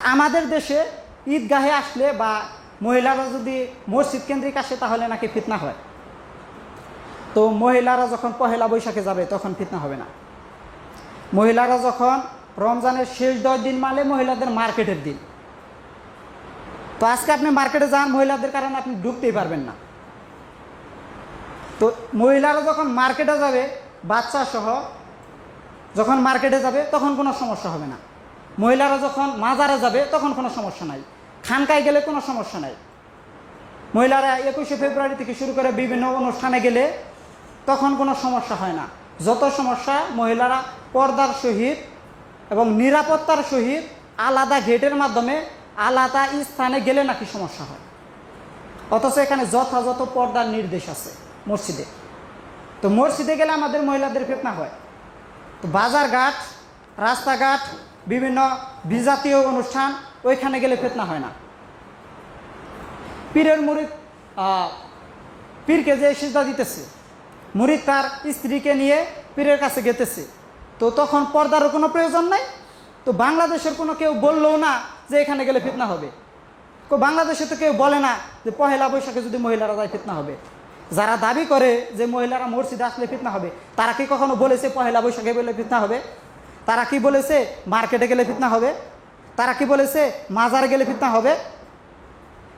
আমাদের দেশে ঈদগাহে আসলে বা মহিলারা যদি মসজিদ কেন্দ্রিক আসে, তাহলে নাকি ফিতনা হয়। তো মহিলারা যখন পহেলা বৈশাখে যাবে, তখন ফিতনা হবে না। মহিলারা যখন রমজানের শেষ দশ দিন মালে মহিলাদের মার্কেটের দিন। তো আজকে আপনি মার্কেটে যান, মহিলাদের কারণে আপনি ঢুকতেই পারবেন না। তো মহিলারা যখন মার্কেটে যাবে বাচ্চা সহ যখন মার্কেটে যাবে, তখন কোনো সমস্যা হবে না। মহিলারা যখন মাজারে যাবে, তখন কোনো সমস্যা নাই। খানকায় গেলে কোনো সমস্যা নাই। মহিলারা একুশে ফেব্রুয়ারি থেকে শুরু করে বিভিন্ন অনুষ্ঠানে গেলে তখন কোনো সমস্যা হয় না। যত সমস্যা, মহিলারা পর্দার সহিত এবং নিরাপত্তার সহিত আলাদা গেটের মাধ্যমে আলাদা স্থানে গেলে নাকি সমস্যা হয়। অথচ এখানে যথাযথ পর্দার নির্দেশ আছে মসজিদে। তো মসজিদে গেলে আমাদের মহিলাদের ফেতনা হয়। তো বাজারঘাট, রাস্তাঘাট বিভিন্ন বিজাতীয় অনুষ্ঠান, ওইখানে গেলে ফেতনা হয় না। পীরের মুরিদ পীরকে যে সিজদা দিতেছে মুরিদ তার স্ত্রীকে নিয়ে পীরের কাছে গেতেছে। তো তখন পর্দারও কোনো প্রয়োজন নাই, তো বাংলাদেশের কোনো কেউ বললেও না যে এখানে গেলে ফিতনা হবে। তো বাংলাদেশে তো কেউ বলে না যে পহেলা বৈশাখে যদি মহিলারা যায় ফিতনা হবে। যারা দাবি করে যে মহিলারা মসজিদে আসলে ফিতনা হবে, তারা কি কখনো বলেছে পহেলা বৈশাখে বলে ফিতনা হবে? তারা কি বলেছে, মার্কেটে গেলে ফিতনা হবে? তারা কি বলেছে, মাজার গেলে ফিতনা হবে?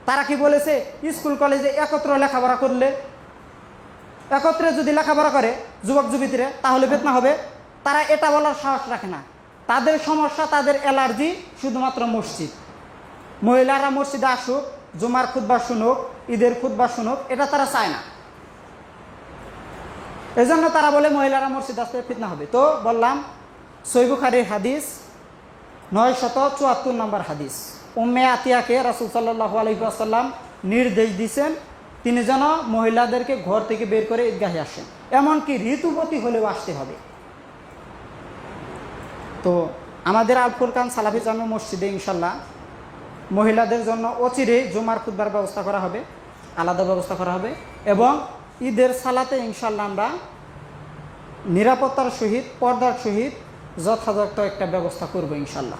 তারা কি বলেছে, স্কুল, কলেজে একত্র লেখাপড়া করলে? একত্রে যদি লেখাপড়া করে যুবক, যুবতীরা, তাহলে ফেতনা হবে। তারা এটা বলার সাহস রাখে না। তাদের সমস্যা, তাদের অ্যালার্জি শুধুমাত্র মসজিদ। মহিলারা মসজিদে আসুক, জুমার খুদ্া শুনুক, ঈদের খুদ্া শুনুক, এটা তারা চায় না। এজন্য তারা বলে, মহিলারা মসজিদ আসতে ফিতনা হবে। তো বললাম সৈবুখারির হাদিস, নয় শত চুয়াত্তর নম্বর হাদিস। উম্মে আতিয়াকে রাসুল সাল্লাহ আলহিহাসাল্লাম নির্দেশ দিয়েছেন তিনি যেন মহিলাদেরকে ঘর থেকে বের করে ঈদগাহে আসেন। এমনকি ঋতুবতী হলেও আসতে হবে। তো আমাদের আল খান সালাফি জামে মসজিদে ইনশাল্লাহ মহিলাদের জন্য অচিরে জুমার খুদ্বার ব্যবস্থা করা হবে, আলাদা ব্যবস্থা করা হবে এবং ঈদের সালাতে ইনশাল্লাহ আমরা নিরাপত্তার সহিত, পর্দার সহিত যথাযথ একটা ব্যবস্থা করব ইনশাল্লাহ।